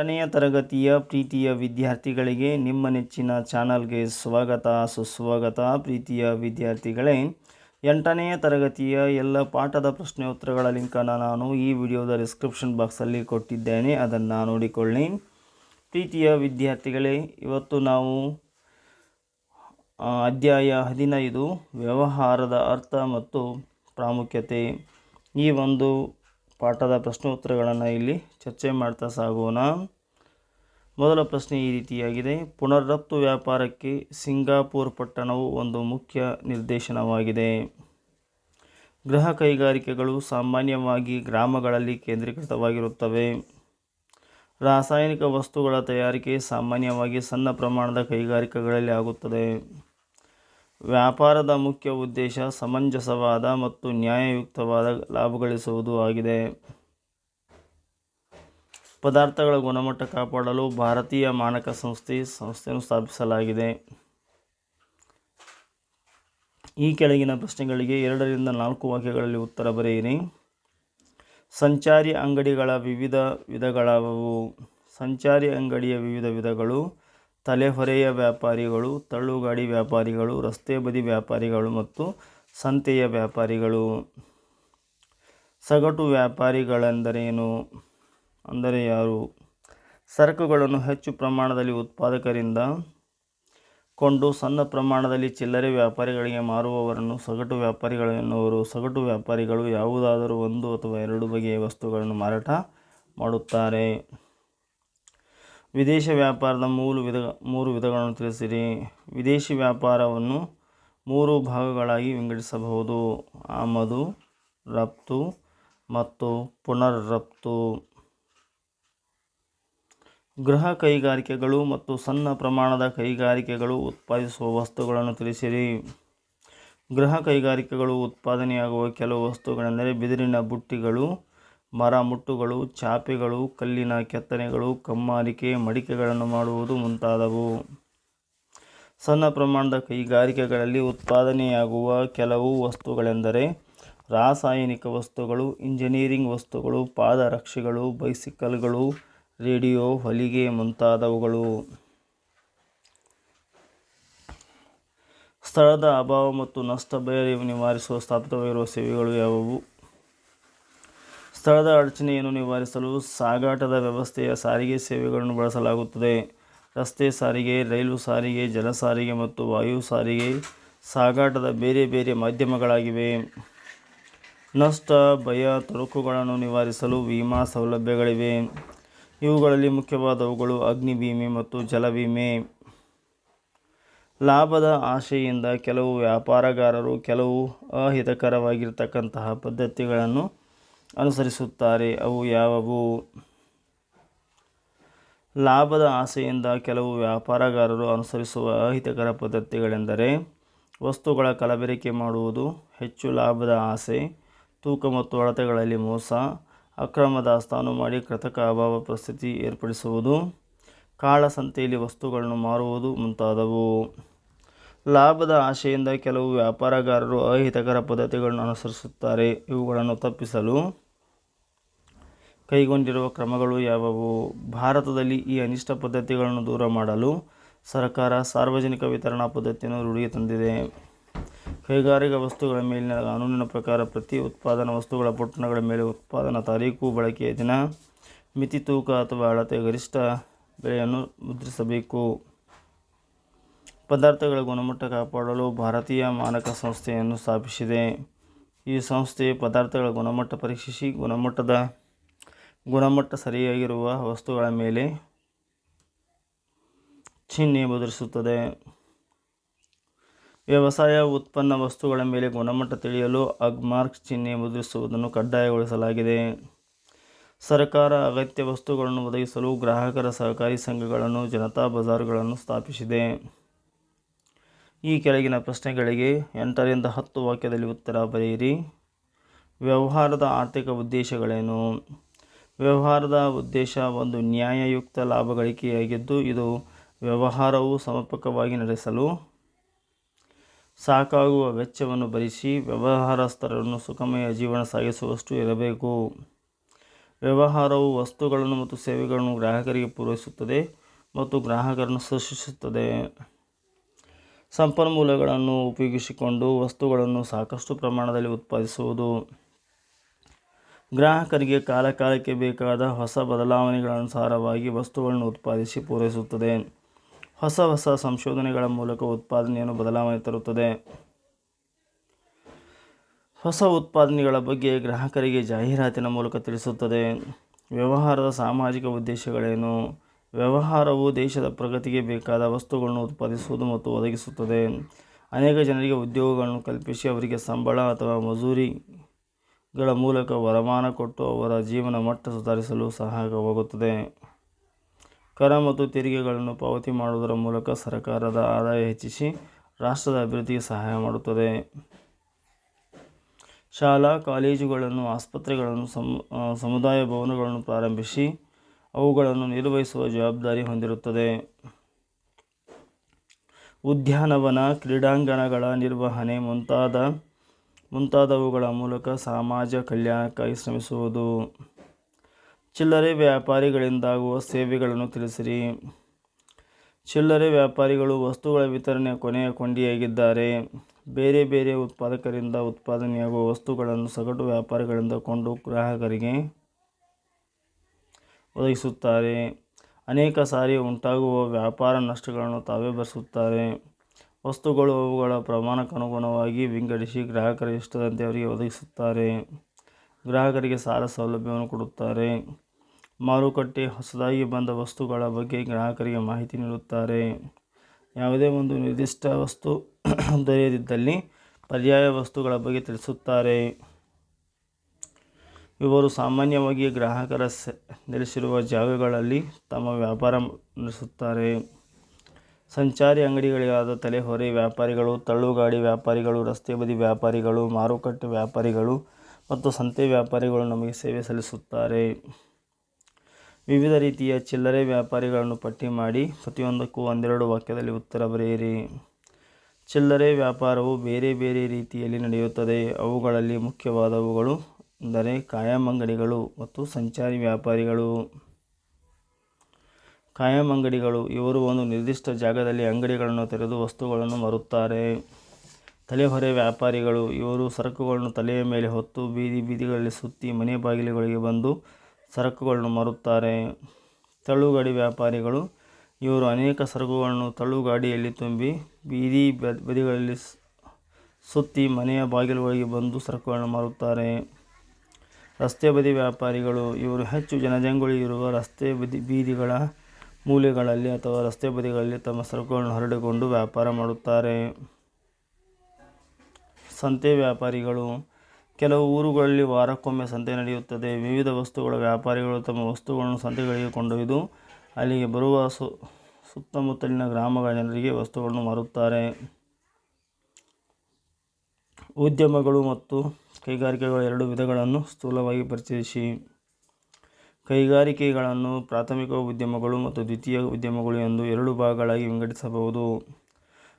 ಎಂಟನೆಯ ತರಗತಿಯ ಪ್ರೀತಿಯ ವಿದ್ಯಾರ್ಥಿಗಳಿಗೆ ನಿಮ್ಮ ನೆಚ್ಚಿನ ಚಾನಲ್ಗೆ ಸ್ವಾಗತ, ಸುಸ್ವಾಗತ. ಪ್ರೀತಿಯ ವಿದ್ಯಾರ್ಥಿಗಳೇ, ಎಂಟನೆಯ ತರಗತಿಯ ಎಲ್ಲ ಪಾಠದ ಪ್ರಶ್ನೆ ಉತ್ತರಗಳ ಲಿಂಕನ್ನು ನಾನು ಈ ವಿಡಿಯೋದ ಡಿಸ್ಕ್ರಿಪ್ಷನ್ ಬಾಕ್ಸಲ್ಲಿ ಕೊಟ್ಟಿದ್ದೇನೆ, ಅದನ್ನು ನೋಡಿಕೊಳ್ಳಿ. ಪ್ರೀತಿಯ ವಿದ್ಯಾರ್ಥಿಗಳೇ, ಇವತ್ತು ನಾವು ಅಧ್ಯಾಯ ಹದಿನೈದು, ವ್ಯವಹಾರದ ಅರ್ಥ ಮತ್ತು ಪ್ರಾಮುಖ್ಯತೆ. ಈ ಒಂದು ಪಾಠದ ಪ್ರಶ್ನೋತ್ತರಗಳನ್ನು ಇಲ್ಲಿ ಚರ್ಚೆ ಮಾಡ್ತಾ ಸಾಗೋಣ. ಮೊದಲ ಪ್ರಶ್ನೆ ಈ ರೀತಿಯಾಗಿದೆ. ಪುನರ್ರಫ್ತು ವ್ಯಾಪಾರಕ್ಕೆ ಸಿಂಗಾಪುರ್ ಪಟ್ಟಣವು ಒಂದು ಮುಖ್ಯ ನಿರ್ದೇಶನವಾಗಿದೆ. ಗೃಹ ಕೈಗಾರಿಕೆಗಳು ಸಾಮಾನ್ಯವಾಗಿ ಗ್ರಾಮಗಳಲ್ಲಿ ಕೇಂದ್ರೀಕೃತವಾಗಿರುತ್ತವೆ. ರಾಸಾಯನಿಕ ವಸ್ತುಗಳ ತಯಾರಿಕೆ ಸಾಮಾನ್ಯವಾಗಿ ಸಣ್ಣ ಪ್ರಮಾಣದ ಕೈಗಾರಿಕೆಗಳಲ್ಲಿ ಆಗುತ್ತದೆ. ವ್ಯಾಪಾರದ ಮುಖ್ಯ ಉದ್ದೇಶ ಸಮಂಜಸವಾದ ಮತ್ತು ನ್ಯಾಯಯುಕ್ತವಾದ ಲಾಭ ಗಳಿಸುವುದು ಆಗಿದೆ. ಪದಾರ್ಥಗಳ ಗುಣಮಟ್ಟ ಕಾಪಾಡಲು ಭಾರತೀಯ ಮಾನಕ ಸಂಸ್ಥೆ ಸಂಸ್ಥೆಯನ್ನು ಸ್ಥಾಪಿಸಲಾಗಿದೆ. ಈ ಕೆಳಗಿನ ಪ್ರಶ್ನೆಗಳಿಗೆ ಎರಡರಿಂದ ನಾಲ್ಕು ವಾಕ್ಯಗಳಲ್ಲಿ ಉತ್ತರ ಬರೆಯಿರಿ. ಸಂಚಾರಿ ಅಂಗಡಿಗಳ ವಿವಿಧ ವಿಧಗಳಾವವು. ಸಂಚಾರಿ ಅಂಗಡಿಯ ವಿವಿಧ ವಿಧಗಳು ತಲೆಹೊರೆಯ ವ್ಯಾಪಾರಿಗಳು, ತಳ್ಳುಗಾಡಿ ವ್ಯಾಪಾರಿಗಳು, ರಸ್ತೆ ಬದಿ ವ್ಯಾಪಾರಿಗಳು ಮತ್ತು ಸಂತೆಯ ವ್ಯಾಪಾರಿಗಳು. ಸಗಟು ವ್ಯಾಪಾರಿಗಳೆಂದರೇನು? ಅಂದರೆ ಯಾರು? ಸರಕುಗಳನ್ನು ಹೆಚ್ಚು ಪ್ರಮಾಣದಲ್ಲಿ ಉತ್ಪಾದಕರಿಂದ ಕೊಂಡು ಸಣ್ಣ ಪ್ರಮಾಣದಲ್ಲಿ ಚಿಲ್ಲರೆ ವ್ಯಾಪಾರಿಗಳಿಗೆ ಮಾರುವವರನ್ನು ಸಗಟು ವ್ಯಾಪಾರಿಗಳು ಎನ್ನುವರು. ಸಗಟು ವ್ಯಾಪಾರಿಗಳು ಯಾವುದಾದರೂ ಒಂದು ಅಥವಾ ಎರಡು ಬಗೆಯ ವಸ್ತುಗಳನ್ನು ಮಾರಾಟ ಮಾಡುತ್ತಾರೆ. ವಿದೇಶ ವ್ಯಾಪಾರದ ಮೂರು ವಿಧ ಮೂರು ವಿಧಗಳನ್ನು ತಿಳಿಸಿರಿ. ವಿದೇಶಿ ವ್ಯಾಪಾರವನ್ನು ಮೂರು ಭಾಗಗಳಾಗಿ ವಿಂಗಡಿಸಬಹುದು. ಆಮದು, ರಫ್ತು ಮತ್ತು ಪುನರ್ ರಫ್ತು ಗೃಹ ಕೈಗಾರಿಕೆಗಳು ಮತ್ತು ಸಣ್ಣ ಪ್ರಮಾಣದ ಕೈಗಾರಿಕೆಗಳು ಉತ್ಪಾದಿಸುವ ವಸ್ತುಗಳನ್ನು ತಿಳಿಸಿರಿ. ಗೃಹ ಕೈಗಾರಿಕೆಗಳು ಉತ್ಪಾದನೆಯಾಗುವ ಕೆಲವು ವಸ್ತುಗಳೆಂದರೆ ಬಿದಿರಿನ ಬುಟ್ಟಿಗಳು ಮರ ಮುಟ್ಟುಗಳು, ಚಾಪೆಗಳು, ಕಲ್ಲಿನ ಕೆತ್ತನೆಗಳು, ಕಮ್ಮಾರಿಕೆ, ಮಡಿಕೆಗಳನ್ನು ಮಾಡುವುದು ಮುಂತಾದವು. ಸಣ್ಣ ಪ್ರಮಾಣದ ಕೈಗಾರಿಕೆಗಳಲ್ಲಿ ಉತ್ಪಾದನೆಯಾಗುವ ಕೆಲವು ವಸ್ತುಗಳೆಂದರೆ ರಾಸಾಯನಿಕ ವಸ್ತುಗಳು, ಇಂಜಿನಿಯರಿಂಗ್ ವಸ್ತುಗಳು, ಪಾದರಕ್ಷೆಗಳು, ಬೈಸಿಕಲ್ಗಳು, ರೇಡಿಯೋ, ಹೊಲಿಗೆ ಮುಂತಾದವುಗಳು. ಸ್ಥಳದ ಅಭಾವ ಮತ್ತು ನಷ್ಟ ಭಯ ನಿವಾರಿಸುವ ಸ್ಥಾಪಿತವಾಗಿರುವ ಸೇವೆಗಳು ಯಾವುವು? ಸ್ಥಳದ ಅಡಚಣೆಯನ್ನು ನಿವಾರಿಸಲು ಸಾಗಾಟದ ವ್ಯವಸ್ಥೆಯ ಸಾರಿಗೆ ಸೇವೆಗಳನ್ನು ಬಳಸಲಾಗುತ್ತದೆ. ರಸ್ತೆ ಸಾರಿಗೆ, ರೈಲು ಸಾರಿಗೆ, ಜಲ ಸಾರಿಗೆ ಮತ್ತು ವಾಯು ಸಾರಿಗೆ ಸಾಗಾಟದ ಬೇರೆ ಬೇರೆ ಮಾಧ್ಯಮಗಳಾಗಿವೆ. ನಷ್ಟ, ಭಯ, ತೊಡಕುಗಳನ್ನು ನಿವಾರಿಸಲು ವಿಮಾ ಸೌಲಭ್ಯಗಳಿವೆ. ಇವುಗಳಲ್ಲಿ ಮುಖ್ಯವಾದವುಗಳು ಅಗ್ನಿ ವಿಮೆ ಮತ್ತು ಜಲ ವಿಮೆ ಲಾಭದ ಆಶೆಯಿಂದ ಕೆಲವು ವ್ಯಾಪಾರಗಾರರು ಕೆಲವು ಅಹಿತಕರವಾಗಿರ್ತಕ್ಕಂತಹ ಪದ್ಧತಿಗಳನ್ನು ಅನುಸರಿಸುತ್ತಾರೆ. ಅವು ಯಾವುವು? ಲಾಭದ ಆಸೆಯಿಂದ ಕೆಲವು ವ್ಯಾಪಾರಗಾರರು ಅನುಸರಿಸುವ ಅಹಿತಕರ ಪದ್ಧತಿಗಳೆಂದರೆ, ವಸ್ತುಗಳ ಕಲಬೆರಕೆ ಮಾಡುವುದು, ಹೆಚ್ಚು ಲಾಭದ ಆಸೆ, ತೂಕ ಮತ್ತು ಅಳತೆಗಳಲ್ಲಿ ಮೋಸ ಅಕ್ರಮ ದಾಸ್ತಾನು ಮಾಡಿ ಕೃತಕ ಅಭಾವ ಪರಿಸ್ಥಿತಿ ಏರ್ಪಡಿಸುವುದು, ಕಾಳಸಂತೆಯಲ್ಲಿ ವಸ್ತುಗಳನ್ನು ಮಾರುವುದು ಮುಂತಾದವು. ಲಾಭದ ಆಶೆಯಿಂದ ಕೆಲವು ವ್ಯಾಪಾರಗಾರರು ಅಹಿತಕರ ಪದ್ಧತಿಗಳನ್ನು ಅನುಸರಿಸುತ್ತಾರೆ. ಇವುಗಳನ್ನು ತಪ್ಪಿಸಲು ಕೈಗೊಂಡಿರುವ ಕ್ರಮಗಳು ಯಾವುವು? ಭಾರತದಲ್ಲಿ ಈ ಅನಿಷ್ಟ ಪದ್ಧತಿಗಳನ್ನು ದೂರ ಮಾಡಲು ಸರ್ಕಾರ ಸಾರ್ವಜನಿಕ ವಿತರಣಾ ಪದ್ಧತಿಯನ್ನು ರೂಢಿಗೆ ತಂದಿದೆ. ಕೈಗಾರಿಕಾ ವಸ್ತುಗಳ ಮೇಲಿನ ಕಾನೂನಿನ ಪ್ರಕಾರ ಪ್ರತಿ ಉತ್ಪಾದನಾ ವಸ್ತುಗಳ ಪೊಟ್ಟಣಗಳ ಮೇಲೆ ಉತ್ಪಾದನಾ ತಾರೀಕು ಬಳಕೆಯ ದಿನ, ಮಿತಿ ತೂಕ ಅಥವಾ ಅಳತೆ ಗರಿಷ್ಠ ಬೆಲೆಯನ್ನು ಮುದ್ರಿಸಬೇಕು. ಪದಾರ್ಥಗಳ ಗುಣಮಟ್ಟ ಕಾಪಾಡಲು ಭಾರತೀಯ ಮಾನಕ ಸಂಸ್ಥೆಯನ್ನು ಸ್ಥಾಪಿಸಿದೆ. ಈ ಸಂಸ್ಥೆ ಪದಾರ್ಥಗಳ ಗುಣಮಟ್ಟ ಪರೀಕ್ಷಿಸಿ ಗುಣಮಟ್ಟದ ಗುಣಮಟ್ಟ ಸರಿಯಾಗಿರುವ ವಸ್ತುಗಳ ಮೇಲೆ ಚಿಹ್ನೆ ಮುದ್ರಿಸುತ್ತದೆ ವ್ಯವಸಾಯ ಉತ್ಪನ್ನ ವಸ್ತುಗಳ ಮೇಲೆ ಗುಣಮಟ್ಟ ತಿಳಿಯಲು ಅಗ್ಮಾರ್ಕ್ ಚಿಹ್ನೆ ಮುದ್ರಿಸುವುದನ್ನು ಕಡ್ಡಾಯಗೊಳಿಸಲಾಗಿದೆ. ಸರ್ಕಾರ ಅಗತ್ಯ ವಸ್ತುಗಳನ್ನು ಒದಗಿಸಲು ಗ್ರಾಹಕರ ಸಹಕಾರಿ ಸಂಘಗಳನ್ನು, ಜನತಾ ಬಜಾರ್ಗಳನ್ನು ಸ್ಥಾಪಿಸಿದೆ. ಈ ಕೆಳಗಿನ ಪ್ರಶ್ನೆಗಳಿಗೆ ಎಂಟರಿಂದ ಹತ್ತು ವಾಕ್ಯದಲ್ಲಿ ಉತ್ತರ ಬರೆಯಿರಿ. ವ್ಯವಹಾರದ ಆರ್ಥಿಕ ಉದ್ದೇಶಗಳೇನು? ವ್ಯವಹಾರದ ಉದ್ದೇಶ ಒಂದು ನ್ಯಾಯಯುಕ್ತ ಲಾಭ ಗಳಿಕೆಯಾಗಿದ್ದು, ಇದು ವ್ಯವಹಾರವು ಸಮರ್ಪಕವಾಗಿ ನಡೆಸಲು ಸಾಕಾಗುವ ವೆಚ್ಚವನ್ನು ಭರಿಸಿ ವ್ಯವಹಾರಸ್ಥರನ್ನು ಸುಖಮಯ ಜೀವನ ಸಾಗಿಸುವಷ್ಟು ಇರಬೇಕು. ವ್ಯವಹಾರವು ವಸ್ತುಗಳನ್ನು ಮತ್ತು ಸೇವೆಗಳನ್ನು ಗ್ರಾಹಕರಿಗೆ ಪೂರೈಸುತ್ತದೆ ಮತ್ತು ಗ್ರಾಹಕರನ್ನು ಸೃಷ್ಟಿಸುತ್ತದೆ. ಸಂಪನ್ಮೂಲಗಳನ್ನು ಉಪಯೋಗಿಸಿಕೊಂಡು ವಸ್ತುಗಳನ್ನು ಸಾಕಷ್ಟು ಪ್ರಮಾಣದಲ್ಲಿ ಉತ್ಪಾದಿಸುವುದು. ಗ್ರಾಹಕರಿಗೆ ಕಾಲಕಾಲಕ್ಕೆ ಬೇಕಾದ ಹೊಸ ಬದಲಾವಣೆಗಳನುಸಾರವಾಗಿ ವಸ್ತುಗಳನ್ನು ಉತ್ಪಾದಿಸಿ ಪೂರೈಸುತ್ತದೆ. ಹೊಸ ಹೊಸ ಸಂಶೋಧನೆಗಳ ಮೂಲಕ ಉತ್ಪಾದನೆಯನ್ನು ಬದಲಾವಣೆ ತರುತ್ತದೆ. ಹೊಸ ಉತ್ಪಾದನೆಗಳ ಬಗ್ಗೆ ಗ್ರಾಹಕರಿಗೆ ಜಾಹೀರಾತಿನ ಮೂಲಕ ತಿಳಿಸುತ್ತದೆ. ವ್ಯವಹಾರದ ಸಾಮಾಜಿಕ ಉದ್ದೇಶಗಳೇನು? ವ್ಯವಹಾರವು ದೇಶದ ಪ್ರಗತಿಗೆ ಬೇಕಾದ ವಸ್ತುಗಳನ್ನು ಉತ್ಪಾದಿಸುವುದು ಮತ್ತು ಒದಗಿಸುತ್ತದೆ. ಅನೇಕ ಜನರಿಗೆ ಉದ್ಯೋಗಗಳನ್ನು ಕಲ್ಪಿಸಿ ಅವರಿಗೆ ಸಂಬಳ ಅಥವಾ ಮಜೂರಿಗಳ ಮೂಲಕ ವರಮಾನ ಕೊಟ್ಟು ಅವರ ಜೀವನ ಮಟ್ಟ ಸುಧಾರಿಸಲು ಸಹಾಯಕವಾಗುತ್ತದೆ. ಕರ ಮತ್ತು ತೆರಿಗೆಗಳನ್ನು ಪಾವತಿ ಮಾಡುವುದರ ಮೂಲಕ ಸರ್ಕಾರದ ಆದಾಯ ಹೆಚ್ಚಿಸಿ ರಾಷ್ಟ್ರದ ಅಭಿವೃದ್ಧಿಗೆ ಸಹಾಯ ಮಾಡುತ್ತದೆ. ಶಾಲಾ, ಕಾಲೇಜುಗಳನ್ನು, ಆಸ್ಪತ್ರೆಗಳನ್ನು ಸಮುದಾಯ ಭವನಗಳನ್ನು ಪ್ರಾರಂಭಿಸಿ ಅವುಗಳನ್ನು ನಿರ್ವಹಿಸುವ ಜವಾಬ್ದಾರಿ ಹೊಂದಿರುತ್ತದೆ. ಉದ್ಯಾನವನ, ಕ್ರೀಡಾಂಗಣಗಳ ನಿರ್ವಹಣೆ ಮುಂತಾದ, ಮುಂತಾದವುಗಳ ಮೂಲಕ ಸಮಾಜ ಕಲ್ಯಾಣಕ್ಕಾಗಿ ಶ್ರಮಿಸುವುದು. ಚಿಲ್ಲರೆ ವ್ಯಾಪಾರಿಗಳಿಂದಾಗುವ ಸೇವೆಗಳನ್ನು ತಿಳಿಸಿರಿ. ಚಿಲ್ಲರೆ ವ್ಯಾಪಾರಿಗಳು ವಸ್ತುಗಳ ವಿತರಣೆಯ ಕೊನೆಯ ಕೊಂಡಿಯಾಗಿದ್ದಾರೆ. ಬೇರೆ ಬೇರೆ ಉತ್ಪಾದಕರಿಂದ ಉತ್ಪಾದನೆಯಾಗುವ ವಸ್ತುಗಳನ್ನು ಸಗಟು ವ್ಯಾಪಾರಿಗಳಿಂದ ಕೊಂಡು ಗ್ರಾಹಕರಿಗೆ ಒದಗಿಸುತ್ತಾರೆ. ಅನೇಕ ಸಾರಿ ಉಂಟಾಗುವ ವ್ಯಾಪಾರ ನಷ್ಟಗಳನ್ನು ತಾವೇ ಭರಿಸುತ್ತಾರೆ. ವಸ್ತುಗಳು ಅವುಗಳ ಪ್ರಮಾಣಕ್ಕನುಗುಣವಾಗಿ ವಿಂಗಡಿಸಿ ಗ್ರಾಹಕರ ಇಷ್ಟದಂತೆ ಅವರಿಗೆ ಒದಗಿಸುತ್ತಾರೆ. ಗ್ರಾಹಕರಿಗೆ ಸಾಲ ಸೌಲಭ್ಯವನ್ನು ಕೊಡುತ್ತಾರೆ. ಮಾರುಕಟ್ಟೆ ಹೊಸದಾಗಿ ಬಂದ ವಸ್ತುಗಳ ಬಗ್ಗೆ ಗ್ರಾಹಕರಿಗೆ ಮಾಹಿತಿ ನೀಡುತ್ತಾರೆ. ಯಾವುದೇ ಒಂದು ನಿರ್ದಿಷ್ಟ ವಸ್ತು ದೊರೆಯದಿದ್ದಲ್ಲಿ ಪರ್ಯಾಯ ವಸ್ತುಗಳ ಬಗ್ಗೆ ತಿಳಿಸುತ್ತಾರೆ. ಇವರು ಸಾಮಾನ್ಯವಾಗಿ ಗ್ರಾಹಕರ ನೆಲೆಸಿರುವ ಜಾಗಗಳಲ್ಲಿ ತಮ್ಮ ವ್ಯಾಪಾರ ನಡೆಸುತ್ತಾರೆ. ಸಂಚಾರಿ ಅಂಗಡಿಗಳಾದ ತಲೆಹೊರೆ ವ್ಯಾಪಾರಿಗಳು, ತಳ್ಳುಗಾಡಿ ವ್ಯಾಪಾರಿಗಳು, ರಸ್ತೆ ಬದಿ ವ್ಯಾಪಾರಿಗಳು, ಮಾರುಕಟ್ಟೆ ವ್ಯಾಪಾರಿಗಳು ಮತ್ತು ಸಂತೆ ವ್ಯಾಪಾರಿಗಳು ನಮಗೆ ಸೇವೆ ಸಲ್ಲಿಸುತ್ತಾರೆ. ವಿವಿಧ ರೀತಿಯ ಚಿಲ್ಲರೆ ವ್ಯಾಪಾರಿಗಳನ್ನು ಪಟ್ಟಿ ಮಾಡಿ ಪ್ರತಿಯೊಂದಕ್ಕೂ ಒಂದೆರಡು ವಾಕ್ಯದಲ್ಲಿ ಉತ್ತರ ಬರೆಯಿರಿ. ಚಿಲ್ಲರೆ ವ್ಯಾಪಾರವು ಬೇರೆ ಬೇರೆ ರೀತಿಯಲ್ಲಿ ನಡೆಯುತ್ತದೆ. ಅವುಗಳಲ್ಲಿ ಮುಖ್ಯವಾದವುಗಳು ಎಂದರೆ ಕಾಯಂ ಅಂಗಡಿಗಳು ಮತ್ತು ಸಂಚಾರಿ ವ್ಯಾಪಾರಿಗಳು. ಕಾಯಂ ಅಂಗಡಿಗಳು ಇವರು ಒಂದು ನಿರ್ದಿಷ್ಟ ಜಾಗದಲ್ಲಿ ಅಂಗಡಿಗಳನ್ನು ತೆರೆದು ವಸ್ತುಗಳನ್ನು ಮಾರುತ್ತಾರೆ. ತಲೆಹೊರೆ ವ್ಯಾಪಾರಿಗಳು, ಇವರು ಸರಕುಗಳನ್ನು ತಲೆಯ ಮೇಲೆ ಹೊತ್ತು ಬೀದಿ ಬೀದಿಗಳಲ್ಲಿ ಸುತ್ತಿ ಮನೆ ಬಾಗಿಲುಗಳಿಗೆ ಬಂದು ಸರಕುಗಳನ್ನು ಮಾರುತ್ತಾರೆ. ತಳ್ಳುಗಾಡಿ ವ್ಯಾಪಾರಿಗಳು, ಇವರು ಅನೇಕ ಸರಕುಗಳನ್ನು ತಳ್ಳುಗಾಡಿಯಲ್ಲಿ ತುಂಬಿ ಬೀದಿ ಬದಿಗಳಲ್ಲಿ ಸುತ್ತಿ ಮನೆಯ ಬಾಗಿಲುಗಳಿಗೆ ಬಂದು ಸರಕುಗಳನ್ನು ಮಾರುತ್ತಾರೆ. ರಸ್ತೆ ಬದಿ ವ್ಯಾಪಾರಿಗಳು, ಇವರು ಹೆಚ್ಚು ಜನಜಂಗುಳಿ ಇರುವ ರಸ್ತೆ ಬದಿ ಬೀದಿಗಳ ಮೂಲೆಗಳಲ್ಲಿ ಅಥವಾ ರಸ್ತೆ ಬದಿಗಳಲ್ಲಿ ತಮ್ಮ ಸರಕುಗಳನ್ನು ಹರಡಿಕೊಂಡು ವ್ಯಾಪಾರ ಮಾಡುತ್ತಾರೆ. ಸಂತೆ ವ್ಯಾಪಾರಿಗಳು, ಕೆಲವು ಊರುಗಳಲ್ಲಿ ವಾರಕ್ಕೊಮ್ಮೆ ಸಂತೆ ನಡೆಯುತ್ತದೆ. ವಿವಿಧ ವಸ್ತುಗಳ ವ್ಯಾಪಾರಿಗಳು ತಮ್ಮ ವಸ್ತುಗಳನ್ನು ಸಂತೆಗಳಿಗೆ ಕೊಂಡೊಯ್ದು ಅಲ್ಲಿಗೆ ಬರುವ ಸು, ಸುತ್ತಮುತ್ತಲಿನ ಗ್ರಾಮಗಳ ಜನರಿಗೆ ವಸ್ತುಗಳನ್ನು ಮಾರುತ್ತಾರೆ. ಉದ್ಯಮಗಳು ಮತ್ತು ಕೈಗಾರಿಕೆಗಳ ಎರಡು ವಿಧಗಳನ್ನು ಸ್ಥೂಲವಾಗಿ ಪರಿಚಯಿಸಿ. ಕೈಗಾರಿಕೆಗಳನ್ನು ಪ್ರಾಥಮಿಕ ಉದ್ಯಮಗಳು ಮತ್ತು ದ್ವಿತೀಯ ಉದ್ಯಮಗಳು ಎಂದು ಎರಡು ಭಾಗಗಳಾಗಿ ವಿಂಗಡಿಸಬಹುದು.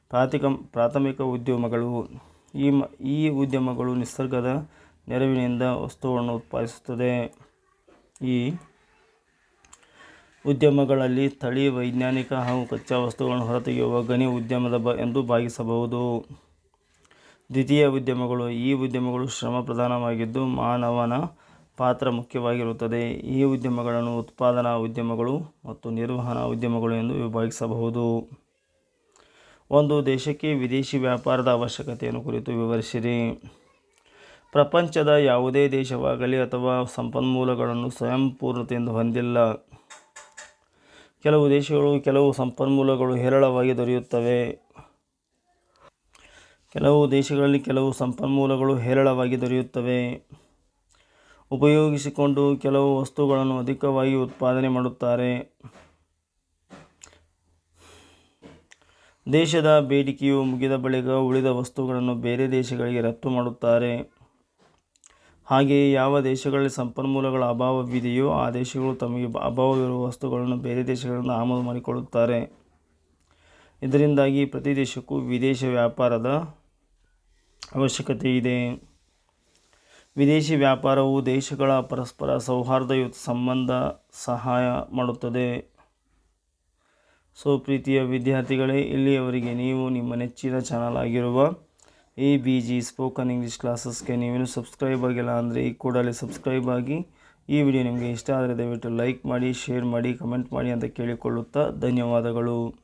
ಪ್ರಾಥಮಿಕ ಪ್ರಾಥಮಿಕ ಉದ್ಯಮಗಳು. ಈ ಈ ಉದ್ಯಮಗಳು ನಿಸರ್ಗದ ನೆರವಿನಿಂದ ವಸ್ತುಗಳನ್ನು ಉತ್ಪಾದಿಸುತ್ತದೆ. ಈ ಉದ್ಯಮಗಳಲ್ಲಿ ತಳಿ, ವೈಜ್ಞಾನಿಕ ಹಾಗೂ ಕಚ್ಚಾ ವಸ್ತುಗಳನ್ನು ಹೊರತೆಗೆಯುವ ಗಣಿ ಉದ್ಯಮದ ಬ, ಎಂದು ಭಾಗಿಸಬಹುದು. ದ್ವಿತೀಯ ಉದ್ಯಮಗಳು, ಈ ಉದ್ಯಮಗಳು ಶ್ರಮ ಪ್ರಧಾನವಾಗಿದ್ದು ಮಾನವನ ಪಾತ್ರ ಮುಖ್ಯವಾಗಿರುತ್ತದೆ. ಈ ಉದ್ಯಮಗಳನ್ನು ಉತ್ಪಾದನಾ ಉದ್ಯಮಗಳು ಮತ್ತು ನಿರ್ವಹಣಾ ಉದ್ಯಮಗಳು ಎಂದು ವಿಭಾಗಿಸಬಹುದು. ಒಂದು ದೇಶಕ್ಕೆ ವಿದೇಶಿ ವ್ಯಾಪಾರದ ಅವಶ್ಯಕತೆಯನ್ನು ಕುರಿತು ವಿವರಿಸಿರಿ. ಪ್ರಪಂಚದ ಯಾವುದೇ ದೇಶವಾಗಲಿ ಅಥವಾ ಸಂಪನ್ಮೂಲಗಳನ್ನು ಸ್ವಯಂ ಪೂರ್ಣತೆಯಿಂದ ಹೊಂದಿಲ್ಲ. ಕೆಲವು ದೇಶಗಳು ಕೆಲವು ಸಂಪನ್ಮೂಲಗಳು ಹೇರಳವಾಗಿ ದೊರೆಯುತ್ತವೆ. ಕೆಲವು ದೇಶಗಳಲ್ಲಿ ಕೆಲವು ಸಂಪನ್ಮೂಲಗಳು ಹೇರಳವಾಗಿ ದೊರೆಯುತ್ತವೆ. ಉಪಯೋಗಿಸಿಕೊಂಡು ಕೆಲವು ವಸ್ತುಗಳನ್ನು ಅಧಿಕವಾಗಿ ಉತ್ಪಾದನೆ ಮಾಡುತ್ತಾರೆ. ದೇಶದ ಬೇಡಿಕೆಯು ಮುಗಿದ ಬಳಿಕ ಉಳಿದ ವಸ್ತುಗಳನ್ನು ಬೇರೆ ದೇಶಗಳಿಗೆ ರಫ್ತು ಮಾಡುತ್ತಾರೆ. ಹಾಗೆಯೇ ಯಾವ ದೇಶಗಳಲ್ಲಿ ಸಂಪನ್ಮೂಲಗಳ ಅಭಾವವಿದೆಯೋ ಆ ದೇಶಗಳು ತಮಗೆ ಅಭಾವವಿರುವ ವಸ್ತುಗಳನ್ನು ಬೇರೆ ದೇಶಗಳಿಂದ ಆಮದು ಮಾಡಿಕೊಳ್ಳುತ್ತಾರೆ. ಇದರಿಂದಾಗಿ ಪ್ರತಿ ದೇಶಕ್ಕೂ ವಿದೇಶ ವ್ಯಾಪಾರದ ಅವಶ್ಯಕತೆ ಇದೆ. ವಿದೇಶಿ ವ್ಯಾಪಾರವು ದೇಶಗಳ ಪರಸ್ಪರ ಸೌಹಾರ್ದಯುತ ಸಂಬಂಧ ಸಹಾಯ ಮಾಡುತ್ತದೆ. ಸೊ, ಪ್ರೀತಿಯ ವಿದ್ಯಾರ್ಥಿಗಳೇ, ಇಲ್ಲಿಯವರೆಗೆ ನೀವು ನಿಮ್ಮ ನೆಚ್ಚಿನ ಚಾನಲ್ ಆಗಿರುವ A B G spoken English ಕ್ಲಾಸಸ್ಗೆ ನೀವೇನು ಸಬ್ಸ್ಕ್ರೈಬ್ ಆಗಿಲ್ಲ ಅಂದರೆ ಈ ಕೂಡಲೇ ಸಬ್ಸ್ಕ್ರೈಬ್ ಆಗಿ ಈ ವಿಡಿಯೋ ನಿಮಗೆ ಇಷ್ಟ ಆದರೆ ದಯವಿಟ್ಟು ಲೈಕ್ ಮಾಡಿ, ಶೇರ್ ಮಾಡಿ, ಕಮೆಂಟ್ ಮಾಡಿ ಅಂತ ಕೇಳಿಕೊಳ್ಳುತ್ತಾ ಧನ್ಯವಾದಗಳು.